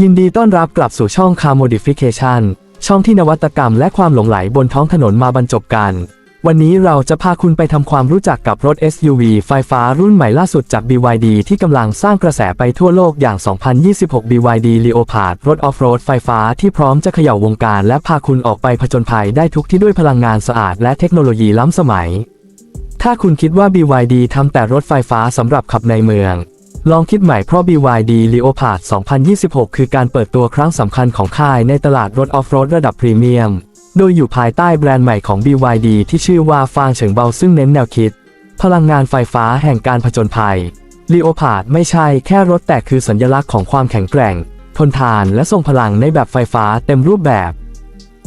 ยินดีต้อนรับกลับสู่ช่อง Car Modification ช่องที่นวัตกรรมและความหลงไหลบนท้องถนนมาบรรจบกัน วันนี้เราจะพาคุณไปทำความรู้จักกับรถ SUV ไฟฟ้ารุ่นใหม่ล่าสุดจาก BYD ที่กำลังสร้างกระแสไปทั่วโลกอย่าง 2026 BYD Leopard รถออฟโรดไฟฟ้าที่พร้อมจะเขย่าวงการ และพาคุณออกไปผจญภัยได้ทุกที่ด้วยพลังงานสะอาด และเทคโนโลยีล้ำสมัย ถ้าคุณคิดว่า BYD ทำแต่รถไฟฟ้าสำหรับขับในเมือง ลองคิดใหม่เพราะ BYD Leopard 2026 คือการเปิดตัวครั้งสำคัญของค่ายในตลาดรถออฟโรดระดับพรีเมียม โดยอยู่ภายใต้แบรนด์ใหม่ของ BYD ที่ชื่อว่าฟางเฉิงเบาซึ่งเน้นแนวคิด พลังงานไฟฟ้าแห่งการผจญภัย Leopard ไม่ใช่แค่รถแต่คือสัญลักษณ์ของความแข็งแกร่ง ทนทานและทรงพลังในแบบไฟฟ้าเต็มรูปแบบ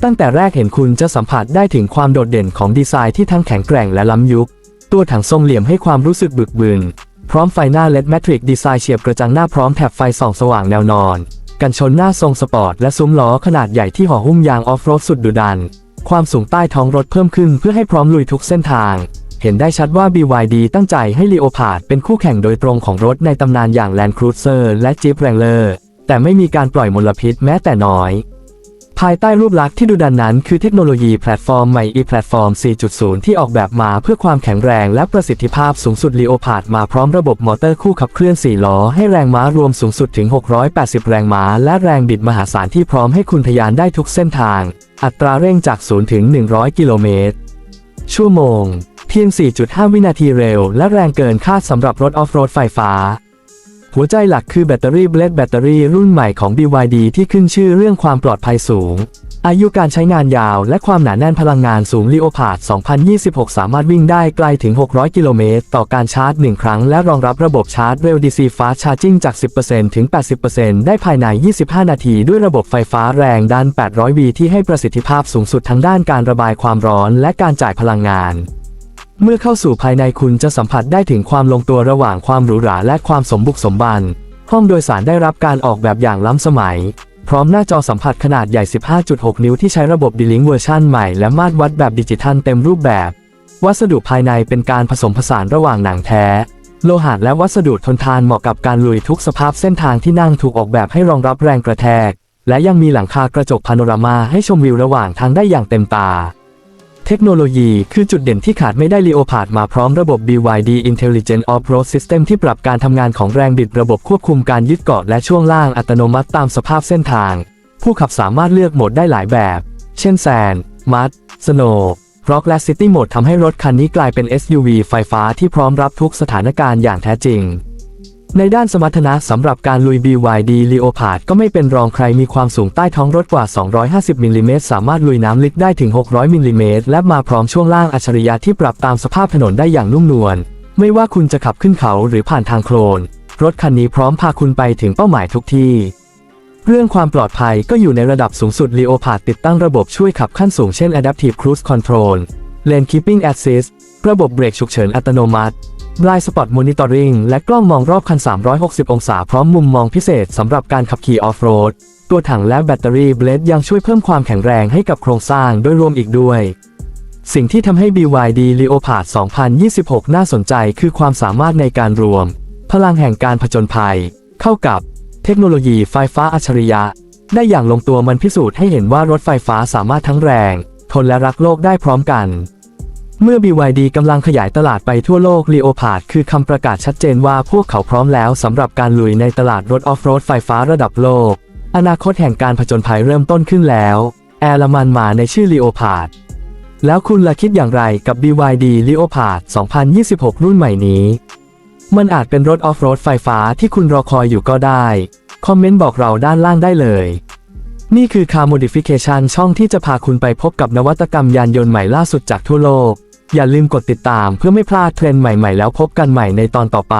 ตั้งแต่แรกเห็นคุณจะสัมผัสได้ถึงความโดดเด่นของดีไซน์ที่ทั้งแข็งแกร่งและล้ำยุค ตัวถังทรงเหลี่ยมให้ความรู้สึกบึกบึน ร้อมไฟหน้า LED Matrix ดีไซน์เฉียบกระจังหน้าพร้อมแถบไฟส่องสว่างแนวนอน กันชนหน้าทรงสปอร์ตและซุ้มล้อขนาดใหญ่ที่ห่อหุ้มยางออฟโรดสุดดุดัน ความสูงใต้ท้องรถเพิ่มขึ้นเพื่อให้พร้อมลุยทุกเส้นทาง เห็นได้ชัดว่า BYD ตั้งใจให้ Leopard เป็นคู่แข่งโดยตรงของรถในตำนานอย่าง Land Cruiser และ Jeep Wrangler แต่ไม่มีการปล่อยมลพิษแม้แต่น้อย ภายใต้รูปลักษณ์ที่ดุดันนั้นคือเทคโนโลยีแพลตฟอร์มใหม่ e-platform 4.0 ที่ออกแบบมาเพื่อความแข็งแรงและประสิทธิภาพสูงสุด Leopard มาพร้อมระบบมอเตอร์คู่ขับเคลื่อน 4 ล้อ ให้แรงม้ารวมสูงสุดถึง 680 แรงม้า และแรงบิดมหาศาลที่พร้อมให้คุณทยานได้ทุกเส้นทาง อัตราเร่งจาก 0 ถึง 100 กิโลเมตร ชั่วโมง เพียง 4.5 วินาทีเร็ว และแรงเกินคาดสำหรับรถออฟโรดไฟฟ้า หัวใจหลักคือแบตเตอรี่เบลดแบตเตอรี่รุ่นใหม่ของ BYD ที่ขึ้นชื่อเรื่องความปลอดภัยสูง อายุการใช้งานยาวและความหนาแน่นพลังงานสูง Leopard 2026 สามารถวิ่งได้ไกลถึง 600 กิโลเมตร ต่อการชาร์จ 1 ครั้ง และรองรับระบบชาร์จเร็ว DC Fast Charging จาก 10%ถึง 80%ได้ภายใน 25 นาที ด้วยระบบไฟฟ้าแรงดัน 800V ที่ให้ประสิทธิภาพสูงสุดทั้งด้านการระบายความร้อนและการจ่ายพลังงาน เมื่อเข้าสู่ภายในคุณจะสัมผัสได้ถึงความลงตัวระหว่างความหรูหราและความสมบุกสมบัน ห้องโดยสารได้รับการออกแบบอย่างล้ำสมัย พร้อมหน้าจอสัมผัสขนาดใหญ่ 15.6 นิ้วที่ใช้ระบบ D-Link เวอร์ชันใหม่และมาตรวัดแบบดิจิทัลเต็มรูปแบบ วัสดุภายในเป็นการผสมผสานระหว่างหนังแท้ โลหะและวัสดุทนทานเหมาะกับการลุยทุกสภาพเส้นทางที่นั่งถูกออกแบบให้รองรับแรงกระแทก และยังมีหลังคากระจกพาโนรามาให้ชมวิวระหว่างทางได้อย่างเต็มตา เทคโนโลยีคือจุดเด่นที่ขาดไม่ได้ Leopard มาพร้อมระบบ BYD Intelligent Off-Road System ที่ปรับการทำงานของแรงบิดระบบควบคุมการยึดเกาะและช่วงล่างอัตโนมัติตามสภาพเส้นทาง ผู้ขับสามารถเลือกโหมดได้หลายแบบ เช่นแซนมัดสโนว์ร็อกและซิตี้โหมดทำให้รถคันนี้กลายเป็น SUV ไฟฟ้าที่พร้อมรับทุกสถานการณ์อย่างแท้จริง ในด้านสมรรถนะสำหรับการลุย BYD Leopard ก็ไม่เป็นรองใครมีความสูงใต้ท้องรถกว่า 250มิลลิเมตรสามารถลุยน้ำลึกได้ถึง 600มิลลิเมตรและมาพร้อมช่วงล่างอัจฉริยะที่ปรับตามสภาพถนนได้อย่างนุ่มนวล ไม่ว่าคุณจะขับขึ้นเขาหรือผ่านทางโคลน รถคันนี้พร้อมพาคุณไปถึงเป้าหมายทุกที่ เรื่องความปลอดภัยก็อยู่ในระดับสูงสุด Leopard ติดตั้งระบบช่วยขับขั้นสูงเช่น Adaptive Cruise Control Lane Keeping Assist ระบบเบรกฉุกเฉินอัตโนมัติ Blind Spot Monitoring และกล้องมองรอบคัน 360 องศาพร้อมมุมมองพิเศษสำหรับการขับขี่ออฟโรด ตัวถังและแบตเตอรี่เบลดยังช่วยเพิ่มความแข็งแรงให้กับโครงสร้างโดยรวมอีกด้วย สิ่งที่ทำให้ BYD Leopard 2026 น่าสนใจคือความสามารถในการรวม พลังแห่งการผจญภัย เข้ากับเทคโนโลยีไฟฟ้าอัจฉริยะ ได้อย่างลงตัวมันพิสูจน์ให้เห็นว่ารถไฟฟ้าสามารถทั้งแรง ทนและรักโลกได้พร้อมกัน เมื่อ BYD กำลังขยายตลาดไปทั่วโลก Leopard คือคำประกาศชัดเจนว่าพวกเขาพร้อมแล้วสำหรับการลุยในตลาดรถออฟโรดไฟฟ้าระดับโลก อนาคตแห่งการผจญภัยเริ่มต้นขึ้นแล้ว แอร์ลมันมาในชื่อ Leopard แล้วคุณละคิดอย่างไรกับ BYD Leopard 2026 รุ่นใหม่นี้ มันอาจเป็นรถออฟโรดไฟฟ้าที่คุณรอคอยอยู่ก็ได้ คอมเมนต์บอกเราด้านล่างได้เลยนี่คือ Car Modification ช่องที่จะพาคุณไปพบกับนวัตกรรมยานยนต์ใหม่ล่าสุดจากทั่วโลก อย่าลืมกดติดตามเพื่อไม่พลาดเทรนด์ใหม่ๆ แล้วพบกันใหม่ในตอนต่อไป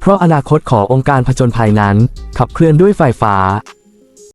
เพราะอนาคตขององค์การผจญภัยนั้น ขับเคลื่อนด้วยไฟฟ้า